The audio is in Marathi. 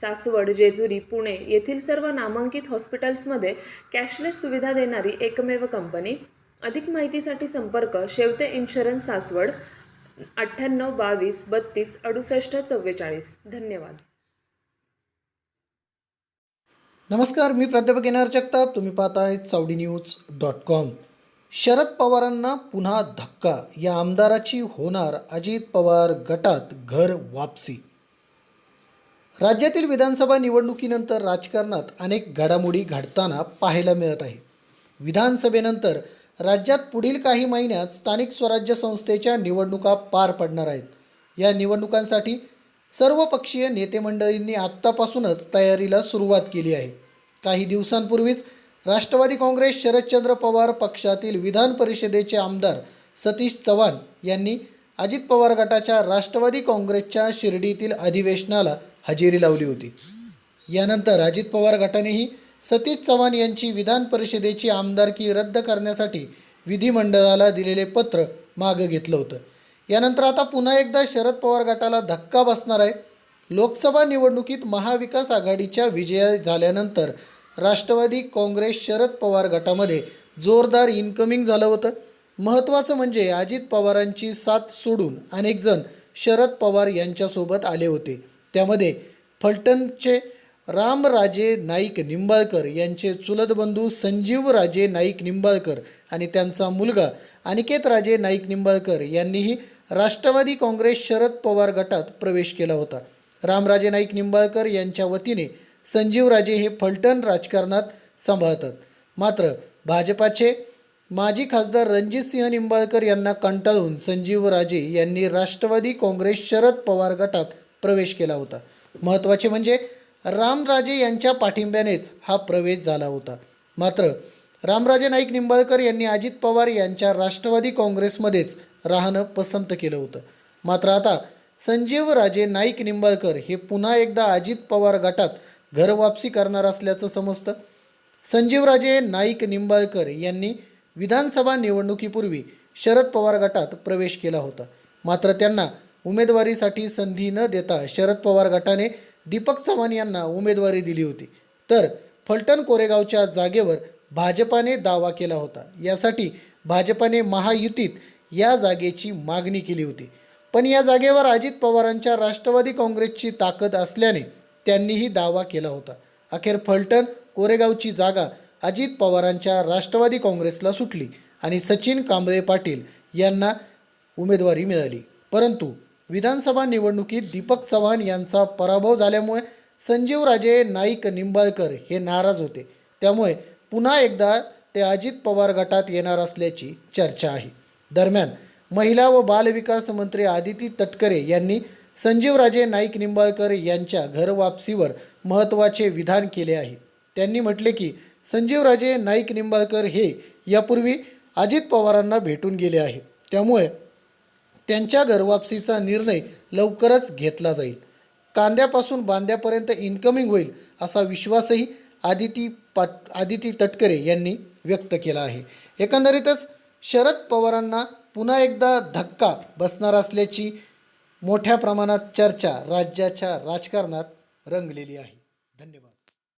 सासवड जेजुरी पुणे येथील सर्व नामांकित हॉस्पिटल्समध्ये कॅशलेस सुविधा देणारी एकमेव कंपनी. अधिक माहितीसाठी संपर्क शेवते इन्शुरन्स सासवड अठ्ठ्याण्णव बावीस बत्तीस अडुसष्ट चव्वेचाळीस. धन्यवाद. नमस्कार मी प्राध्यापक येणार जगताप. तुम्ही पाहताय Chavadi news dot com. Sharad पवारांना पुन्हा धक्का. या आमदाराची होणार अजित पवार गटात घर वापसी. राज्यातील विधानसभा निवडणुकीनंतर राजकारणात अनेक घडामोडी घडताना पाहायला मिळत आहे. विधानसभेनंतर राज्यात पुढील काही महिन्यात स्थानिक स्वराज्य संस्थेच्या निवडणुका पार पडणार आहेत. या निवडणुकांसाठी सर्व पक्षीय नेतेमंडळींनी आत्तापासूनच तयारीला सुरुवात केली आहे. काही दिवसांपूर्वीच राष्ट्रवादी काँग्रेस शरदचंद्र पवार पक्षातील विधान परिषदेचे आमदार सतीश चव्हाण यांनी अजित पवार गटाच्या राष्ट्रवादी काँग्रेसच्या शिर्डीतील अधिवेशनाला हजेरी लावली होती. यानंतर अजित पवार गटानेही सतीश चव्हाण यांची विधान परिषदेची आमदारकी रद्द करण्यासाठी विधिमंडळाला दिलेले पत्र मागं घेतलं होतं. यानंतर आता पुन्हा एकदा शरद पवार गटाला धक्का बसणार आहे. लोकसभा निवडणुकीत महाविकास आघाडीच्या विजय झाल्यानंतर राष्ट्रवादी काँग्रेस शरद पवार गटामध्ये जोरदार इन्कमिंग झालं होतं. महत्त्वाचं म्हणजे अजित पवारांची साथ सोडून अनेकजण शरद पवार यांच्यासोबत आले होते. त्यामध्ये फलटणचे रामराजे नाईक निंबाळकर यांचे चुलत बंधू संजीव राजे नाईक निंबाळकर आणि त्यांचा मुलगा अनिकेत राजे नाईक निंबाळकर यांनीही राष्ट्रवादी काँग्रेस शरद पवार गटात प्रवेश केला होता. रामराजे नाईक निंबाळकर यांच्या वतीने संजीवराजे हे फलटण राजकारणात सांभाळतात. मात्र भाजपाचे माजी खासदार रणजितसिंह निंबाळकर यांना कंटाळून संजीवराजे यांनी राष्ट्रवादी काँग्रेस शरद पवार गटात प्रवेश केला होता. महत्त्वाचे म्हणजे रामराजे यांच्या पाठिंब्यानेच हा प्रवेश झाला होता. मात्र रामराजे नाईक निंबाळकर यांनी अजित पवार यांच्या राष्ट्रवादी काँग्रेसमध्येच राहणं पसंत केलं होतं. मात्र आता संजीवराजे नाईक निंबाळकर हे पुन्हा एकदा अजित पवार गटात घरवापसी करणार असल्याचं समजतं. संजीवराजे नाईक निंबाळकर यांनी विधानसभा निवडणुकीपूर्वी शरद पवार गटात प्रवेश केला होता. मात्र त्यांना उमेदवारीसाठी संधी न देता शरद पवार गटाने दीपक चव्हाण यांना उमेदवारी दिली होती. तर फलटण कोरेगावच्या जागेवर भाजपाने दावा केला होता. यासाठी भाजपाने महायुतीत या जागेची मागणी केली होती. पण या जागेवर अजित पवारांच्या राष्ट्रवादी काँग्रेसची ताकद असल्याने त्यांनीही दावा केला होता. अखेर फलटण कोरेगावची जागा अजित पवारांच्या राष्ट्रवादी काँग्रेसला सुटली आणि सचिन कांबळे पाटील यांना उमेदवारी मिळाली. परंतु विधानसभा निवडणुकीत दीपक चव्हाण यांचा पराभव झाल्यामुळे संजीवराजे नाईक निंबाळकर हे नाराज होते. त्यामुळे पुन्हा एकदा ते अजित पवार गटात येणार असल्याची चर्चा आहे. दरम्यान महिला व बालविकास मंत्री आदिती तटकरे यांनी संजीवराजे नाईक निंबाळकर यांच्या घरवापसीवर महत्त्वाचे विधान केले आहे. त्यांनी म्हटले की संजीवराजे नाईक निंबाळकर हे यापूर्वी अजित पवारांना भेटून गेले आहेत. त्यामुळे त्यांच्या घरवापसीचा निर्णय लवकरच घेतला जाईल. कांद्यापासून बांद्यापर्यंत इन्कमिंग होईल असा विश्वासही आदिती पाट आदिती तटकरे यांनी व्यक्त केला आहे. एकंदरीतच शरद पवारांना पुन्हा एकदा धक्का बसणार असल्याची मोठ्या प्रमाणात चर्चा राज्याच्या राजकारणात रंगलेली आहे. धन्यवाद.